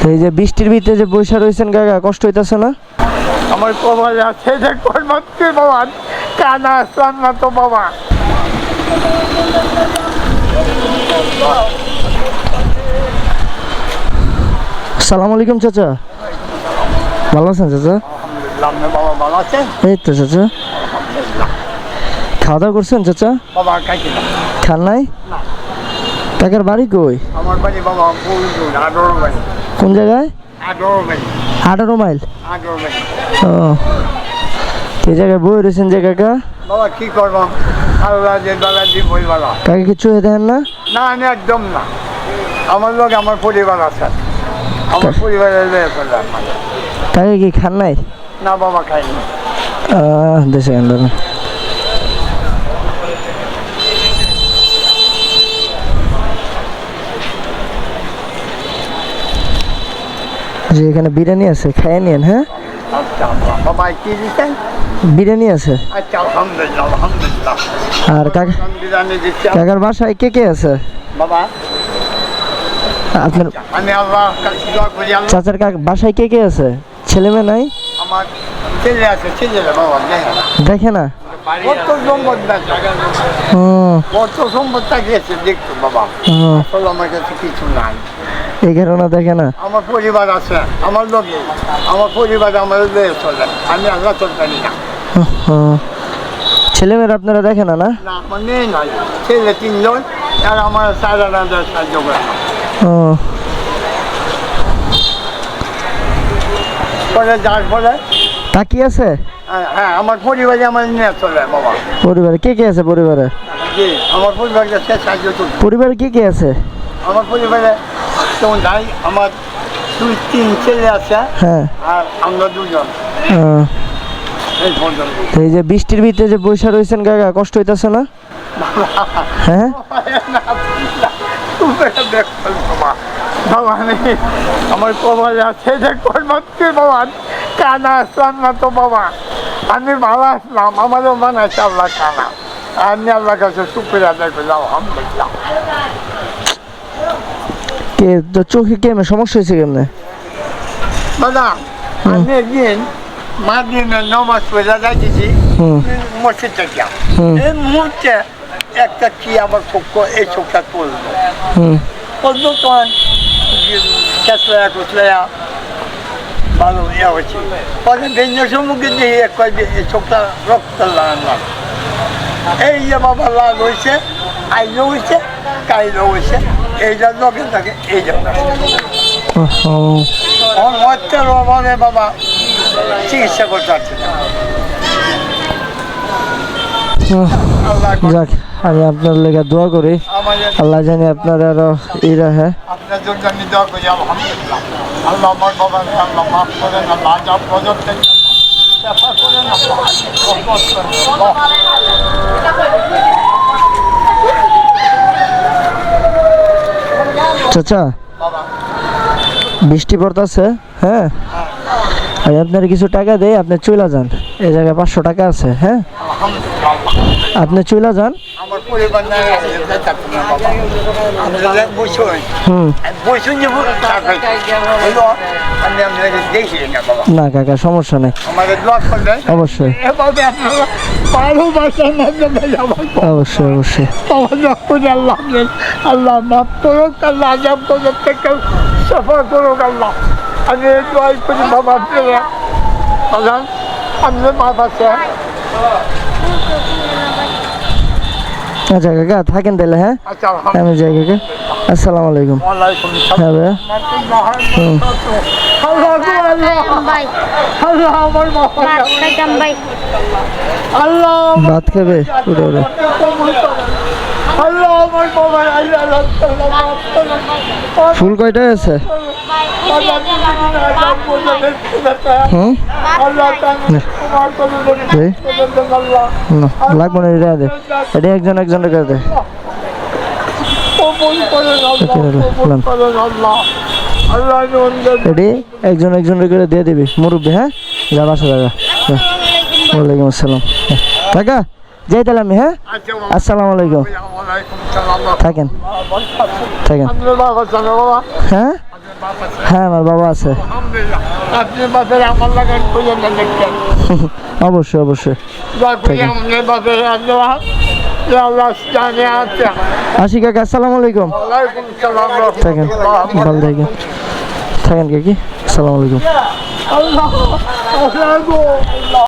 তো এই যে বৃষ্টির ভিতরে যে বৈশা রয়েছেন কাকা কষ্ট হইতাছে না? আমার কপাল আছে যে কর্মত্রী বাবা কানা আসলাম না তো বাবা। সালাম আলাইকুম চাচা। ভালো আছেন চাচা? এই তো চাচা। খাওয়া দাওয়া করছেন চাচা? খান নাই? কাকার বাড়ি কই? আমার বাড়ি বাবা কোন জায়গায়? আঠারো মাইল। ও। এই জায়গায় বই রয়েছেন যে কাকা? বাবা কি করব? আল্লাহ যে বেলা দিবই বেলা। কাকে কিছু হয়ে দেখেন না? না আমি একদম না। আমার লোক আমার পরিবার আছে। আমার পরিবারের কাকে কি খান নাই? না বাবা খাইনি। দেশে গেল যে এখানে বিরিয়ানি আছে খাইয়ে নিন হ্যাঁ? আচ্ছা বাবা কি দিচ্ছেন বিরিয়ানি আছে। আচ্ছা আলহামদুলিল্লাহ আলহামদুলিল্লাহ। আর কাকা কাকার বাসায় কে কে আছে? বাবা। আপনার আমি আল্লাহ চাচার কাক বাসায় কে কে আছে? ছেলে মেয়ে নাই? আমার ছেলে আছে ছেলে বাবা দেখে না। কত সম্পদ কত সম্পদ থাকিয়েছে দেখতো বাবা। আসলে আমার কাছে কিছু নাই। এই কারণে দেখে না? আমার পরিবার আছে আমার লোক আমার পরিবার আমার চলে আমি আল্লাহ চলতে না। হুম। ছেলে মেয়েরা আপনারা দেখে না না? আমার মেয়ে নাই ছেলে তিনজন আর আমার সারা রাজা সাহায্য করে। ও, পরে যার ফলে কাকি আছে? হ্যাঁ, হ্যাঁ আমার পরিবারে আমার নিয়ে চলে বাবা। পরিবারে কে কে আছে পরিবারে? আমার করবে পরিবারে কে কে আছে? আমার পরিবারে ভাই আমার দুই তিন ছেলে আছে হ্যাঁ। আর আমরা দুজন। এই যে বৃষ্টির ভিতরে যে বৈশা রয়েছেন কাকা কষ্ট হইতাছে না? হ্যাঁ? আমার কপাল আছে যে কর্মত্রী বাবা কানা আসলাম না তো বাবা। আমি ভালো আসলাম আমারও মনে আছে আল্লাহ কানা। আমি আল্লাহ কাছে শুক্রিয়া আলহামদুলিল্লাহ। কে তো চোখে কেমন সমস্যা হয়েছে কেমনে? দাদা আমি একদিন মাদিনের নমাজ পড়ে যাইতেছি মসজিদ থেকে। এই মুহূর্তে একটা কি আমার চোখ এই চোখটা পড়ল। পড়ল তখন কেসলায়া কুসলায়া ভালো ইয়া হচ্ছে পরে ভিন্ন সম্মুখে দিয়ে এই চোখটা রক্ত লাগালাম এই যে বাবা লাল হয়েছে আইলো হয়েছে কাইলো হয়েছে। এইটা লগে থাকে এই ও, অভাবে বাবা চিকিৎসা করতে পারছি যাক আমি আপনার লেগে দোয়া করি। আল্লাহ জানি আপনার আরও ই রাখে আপনার জন্য আমি দোয়া করি আলহামদুলিল্লাহ। আল্লাহ আমার বাবাকে আল্লাহ মাফ করেন আল্লাহ যা প্রজর করেন। আল্লাহ রহমত করেন, আল্লাহ। চাচা বৃষ্টি পড়তেছে হ্যাঁ? আমি আপনার কিছু টাকা দেই আপনি চলে যান। এই জায়গায় পাঁচশো টাকা আছে হ্যাঁ? আপনি চলে যান। হুম। না কাকা সমস্যা নেই। অবশ্যই। অবশ্যই অবশ্যই। আল্লাহ মাফ করুক আল্লাহ আজাব করুক থেকে সফা করুক আল্লাহ। আমি দোয়াই করি বাবা আল্লাহ আপনার মাফ আছে। আচ্ছা কাকা থাকেন তাহলে হ্যাঁ? আচ্ছা আমি যাই কাকা। আসসালামু আলাইকুম। হ্যাঁ ভাইয়া। হুম। ভাত খাবে? উঠে উঠে। ফুল কয়টায় আছে? করুন দে আল্লাহ না, এটা দে। এটা একজন একজন করে দে এটি একজন একজন করে দিয়ে দিবি। মুরব্বী হ্যাঁ? যা বাসা জায়গা ওয়ালাইকুম আসসালাম। হ্যাঁ। কাকা যাই তাহলে আমি হ্যাঁ? আসসালামু আলাইকুম। থাকেন। থাকেন। বাবা? হ্যাঁ? হ্যাঁ আমার বাবা আছে। অবশ্যই অবশ্যই। আসি কাকা আসসালামু আলাইকুম। থাকেন। ভালো থাকেন। থাকেন কাকি আসসালামু আলাইকুম